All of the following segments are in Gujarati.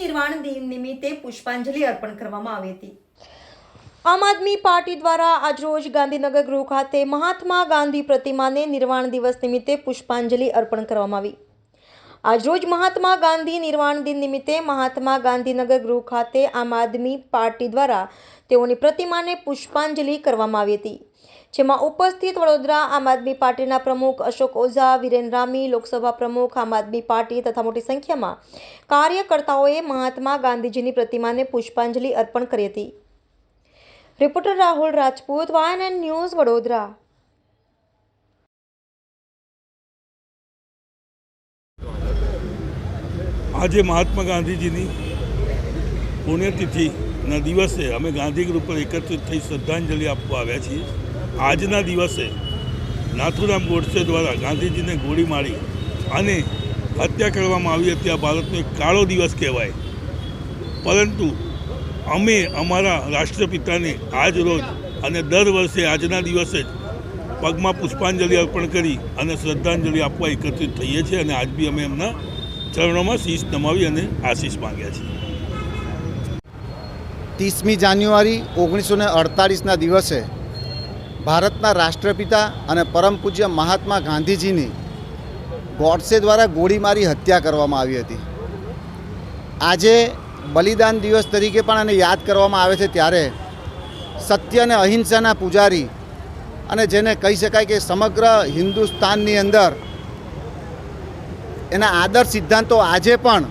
નિર્વાણ આમ આદમી પાર્ટી દ્વારા આજરોજ ગાંધીનગર ગૃહ ખાતે મહાત્મા ગાંધી પ્રતિમાને નિર્વાણ દિવસ નિમિત્તે પુષ્પાંજલિ અર્પણ કરવામાં આવી. આજરોજ મહાત્મા ગાંધી નિર્વાણ દિન નિમિત્તે મહાત્મા ગાંધીનગર ગૃહ ખાતે આમ આદમી પાર્ટી દ્વારા તેઓની પ્રતિમાને પુષ્પાંજલિ કરવામાં આવી હતી. જેમાં ઉપસ્થિત વડોદરા, આમ આદમી પાર્ટીના પ્રમુખ અશોક ઓઝા, વિરેન રામી, લોકસભા પ્રમુખ, આમ આદમી પાર્ટી તથા મોટી સંખ્યામાં કાર્યકર્તાઓએ મહાત્મા ગાંધીજીની પ્રતિમાને પુષ્પાંજલિ અર્પણ કરી હતી. Reporter Rahul Rajput YNN news, Vadodara. આજે મહાત્મા ગાંધીજીની પુણ્યતિથિના દિવસે અમે ગાંધીગૃહ પર એકત્રિત થઈ શ્રદ્ધાંજલિ આપવા આવ્યા છીએ. આજના દિવસે નાથુરામ ગોડસે દ્વારા ગાંધીજીને ગોળી મારી અને હત્યા કરવામાં આવી હતી. આ ભારતનો એક કાળો દિવસ કહેવાય. પરંતુ અમે અમારા રાષ્ટ્રપિતાને આજ રોજ અને દર વર્ષે આજના દિવસે જ પગમાં પુષ્પાંજલિ અર્પણ કરી અને શ્રદ્ધાંજલિ આપવા એકત્રિત થઈએ છીએ અને આજ બી અમે એમના ચરણોમાં શીશ નમાવી અને આશીષ માંગ્યા છીએ. ત્રીસમી જાન્યુઆરી ઓગણીસો ને અડતાળીસના દિવસે ભારતના રાષ્ટ્રપિતા અને પરમ પૂજ્ય મહાત્મા ગાંધીજીની ગોડસે દ્વારા ગોળી મારી હત્યા કરવામાં આવી હતી. આજે બલિદાન દિવસ તરીકે પણ આને યાદ કરવામાં આવે છે ત્યારે સત્ય અને અહિંસાના પૂજારી અને જેને કહી શકાય કે સમગ્ર હિન્દુસ્તાનની અંદર એના આદર્શ સિદ્ધાંતો આજે પણ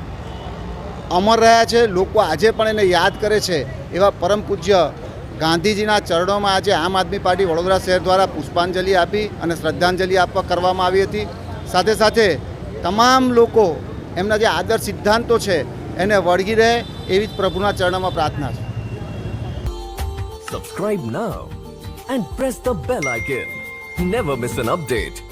અમર રહ્યા છે, લોકો આજે પણ એને યાદ કરે છે એવા પરમ પૂજ્ય ગાંધીજીના ચરણોમાં આજે આમ આદમી પાર્ટી વડોદરા શહેર દ્વારા પુષ્પાંજલિ આપી અને શ્રદ્ધાંજલિ આપવા કરવામાં આવી હતી. સાથે સાથે તમામ લોકો એમના જે આદર્શ સિદ્ધાંતો છે, એને વળગી રહે એવી જ પ્રભુના ચરણોમાં પ્રાર્થના છે. Subscribe now and press the bell icon never miss an update.